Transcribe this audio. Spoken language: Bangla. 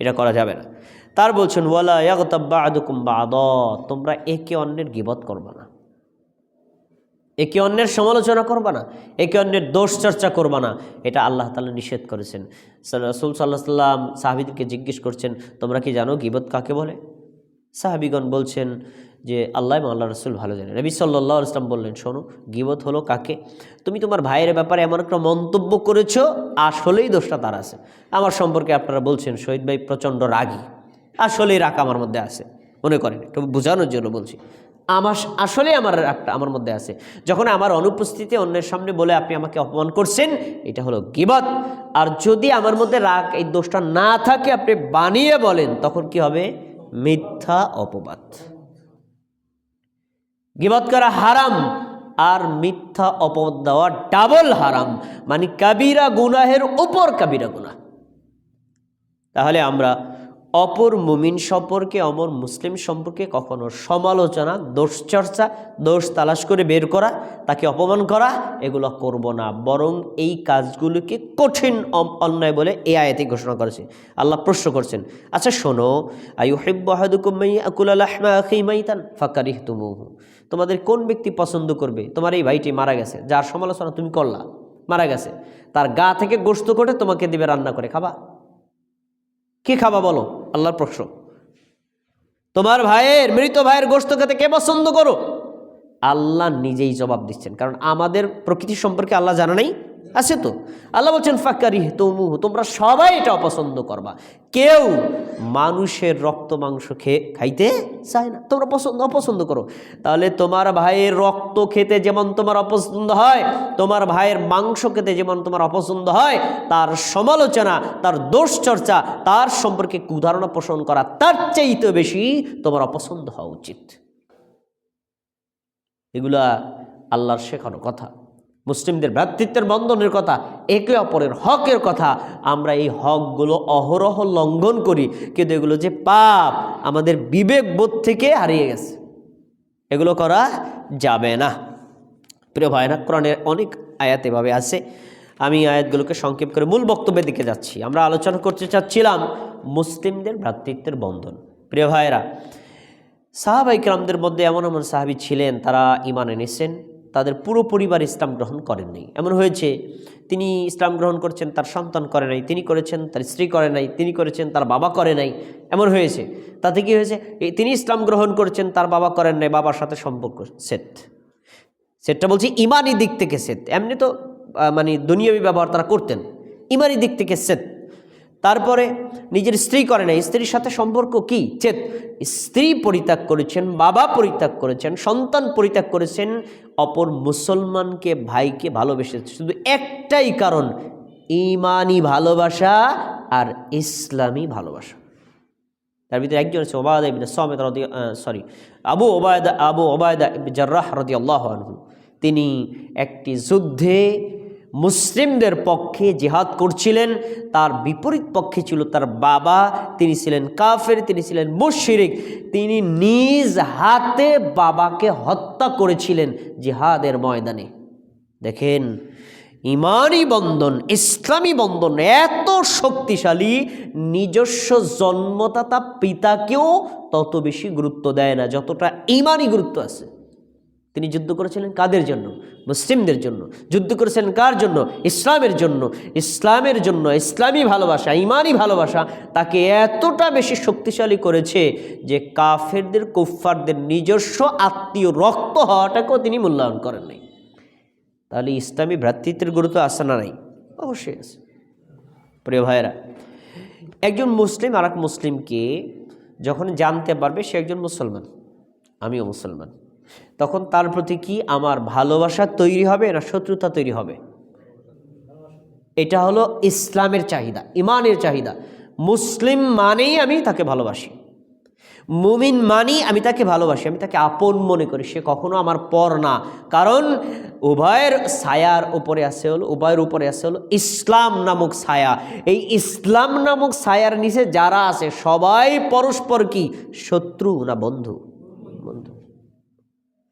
এটা করা যাবে না। তার বলছেন, ওয়ালা তোমরা একে অন্যের গিবত করবা না। একে অন্যের সমালোচনা করবা না। একে অন্যের দোষ চর্চা করবা না। এটা আল্লাহ তালা নিষেধ করেছেন। রসুল সাল্লাহ সাল্লাম সাহাবিদকে জিজ্ঞেস করছেন, তোমরা কি জানো গিবত কাকে বলে? সাহাবিগণ বলছেন যে আল্লাহ এবং আল্লাহ রসুল ভালো জানেন। নবী সাল্লাহ ইসলাম বললেন, শোনো, গিবত হলো কাকে? তুমি তোমার ভাইয়ের ব্যাপারে এমন একটা মন্তব্য করেছ, আসলেই দোষটা তার আছে। আমার সম্পর্কে আপনারা বলছেন, শহীদ ভাই প্রচণ্ড রাগী। আসলেই রাগ আমার মধ্যে আছে। মনে করেন, একটু বোঝানোর জন্য বলছি। আমার আসলে আমার রাগটা আমার মধ্যে আছে। যখন আমার অনুপস্থিতি অন্যের সামনে বলে আপনি আমাকে অপমান করছেন, এটা হলো গিবত। আর যদি আমার মধ্যে রাগ, এই দোষটা না থাকে, আপনি বানিয়ে বলেন, তখন কি হবে? মিথ্যা অপবাদ। গিবত করা হারাম আর মিথ্যা অপদ দেওয়া ডাবল হারাম। মানে কাবিরা গুনাহের উপর কাবিরা গুনাহ। তাহলে আমরা অপর মুমিন সম্পর্কে, অমর মুসলিম সম্পর্কে কখনো সমালোচনা, দোষ চর্চা, দোষ তালাশ করে বের করা, তাকে অপমান করা, এগুলো করব না। বরং এই কাজগুলোকে কঠিন অন্যায় বলে এই আয়াতে ঘোষণা করেছে। আল্লাহ প্রশ্ন করছেন আচ্ছা শোনো আয়ু হেব্বাহাদুকুমাইতান ফাকারিহ তুমুহু তোমাদের কোন ব্যক্তি পছন্দ করবে? তোমার এই ভাইটি মারা গেছে, যার সমালোচনা তুমি করলা, মারা গেছে। তার গা থেকে গোস্ত করে তোমাকে দিবে রান্না করে, খাবা? কি খাবা বলো? আল্লাহর প্রশ্ন তোমার ভাইয়ের, মৃত ভাইয়ের গোস্ত খেতে কে পছন্দ করো? আল্লাহ নিজেই জবাব দিচ্ছেন, কারণ আমাদের প্রকৃতি সম্পর্কে আল্লাহ জানা নেই। আছে তো? আল্লাহ বলছেন ফাক্কারি তমু তোমরা সবাই এটা অপছন্দ করবা। কেউ মানুষের রক্ত, মাংস খেয়ে খাইতে চায় না। তোমরা পছন্দ, অপছন্দ করো। তাহলে তোমার ভাইয়ের রক্ত খেতে যেমন তোমার অপছন্দ হয়, তোমার ভাইয়ের মাংস খেতে যেমন তোমার অপছন্দ হয়, তার সমালোচনা, তার দোষ চর্চা তার সম্পর্কে কুধারণা পোষণ করা, তার চাইতে বেশি তোমার অপছন্দ হওয়া উচিত। এগুলা আল্লাহর শেখানো কথা। মুসলিমদের ভ্রাতৃত্বের বন্ধনের কথা, একে অপরের হকের কথা, আমরা এই হকগুলো অহরহ লঙ্ঘন করি। কিন্তু এগুলো যে পাপ, আমাদের বিবেক বোধ থেকে হারিয়ে গেছে। এগুলো করা যাবে না। প্রিয় ভাইরা কোরআনের অনেক আয়াত এভাবে আছে। আমি আয়াতগুলোকে সংক্ষেপ করে মূল বক্তব্যের দিকে যাচ্ছি। আমরা আলোচনা করতে চাচ্ছিলাম মুসলিমদের ভ্রাতৃত্বের বন্ধন। প্রিয় ভাইরা সাহাবাইকরামদের মধ্যে এমন এমন সাহাবি ছিলেন, তারা ইমান এনেছেন। তাদের পুরো পরিবার ইসলাম গ্রহণ করেননি এমন হয়েছে, তিনি ইসলাম গ্রহণ করেছেন, তার সন্তান করে নাই, তিনি করেছেন, তার স্ত্রী করে নাই, তিনি করেছেন, তার বাবা করে নাই। এমন হয়েছে। তাতে কি হয়েছে? তিনি ইসলাম গ্রহণ করেছেন, তার বাবা করেন নাই, বাবার সাথে সম্পর্ক সেট। সেটটা বলছি ইমানি দিক থেকে সেট। এমনি তো মানে দুনিয়াবি ব্যবহার তারা করতেন। ইমানি দিক থেকে সেট। তারপরে নিজের স্ত্রী করে নাই। স্ত্রীর সাথে সম্পর্ক কি? চেত স্ত্রী পরিত্যাগ করেছেন, বাবা পরিত্যাগ করেছেন, সন্তান পরিত্যাগ করেছেন, অপর মুসলমানকে, ভাইকে ভালোবেসেছে শুধু একটাই কারণ, ইমানি ভালোবাসা আর ইসলামী ভালোবাসা। তার ভিতরে একজন আছে ওবায়দা ইবনে সমেত রদি sorry Abu Ubaidah Abu Ubaidah Jarrah রদি আল্লাহ তিনি একটি যুদ্ধে মুসলিমদের পক্ষে জিহাদ করছিলেন, তার বিপরীত পক্ষে ছিল তার বাবা, তিনি ছিলেন কাফের, তিনি ছিলেন মুশরিক, তিনি নিজ হাতে বাবাকে হত্যা করেছিলেন জিহাদের ময়দানে। দেখেন, ইমানি বন্ধন, ইসলামী বন্ধন এত শক্তিশালী, নিজস্ব জন্মদাতা পিতাকেও তত বেশি গুরুত্ব দেয় না, যতটা ইমানই গুরুত্ব আছে। তিনি যুদ্ধ করেছিলেন কাদের জন্য? মুসলিমদের জন্য। যুদ্ধ করেছিলেন কার জন্য? ইসলামের জন্য। ইসলামের জন্য ইসলামী ভালোবাসা, ইমানি ভালোবাসা তাকে এতটা বেশি শক্তিশালী করেছে যে কাফেরদের, কুফফারদের নিজস্ব আত্মীয় রক্ত হওয়াটাকেও তিনি মূল্যায়ন করেন নাই। তাহলে ইসলামী ভ্রাতৃত্বের গুরুত্ব আছে না নাই? অবশ্যই আছে। প্রিয় ভাইয়েরা, একজন মুসলিম আর এক মুসলিমকে যখন জানতে পারবে সে একজন মুসলমান, আমিও মুসলমান। তখন তার প্রতি কি আমার ভালোবাসা তৈরি হবে না শত্রুতা তৈরি হবে? এটা হলো ইসলামের চাহিদা, ইমানের চাহিদা। মুসলিম মানেই আমি তাকে ভালোবাসি। মুমিন মানি আমি তাকে ভালোবাসি, আমি তাকে আপন মনে করি। সে কখনো আমার পর না। কারণ উভয়ের ছায়ার উপরে আছে হলো, উভয়ের উপরে আছে হলো ইসলাম নামক ছায়া। এই ইসলাম নামক ছায়ার নিচে যারা আছে, সবাই পরস্পর কি? শত্রু না বন্ধু।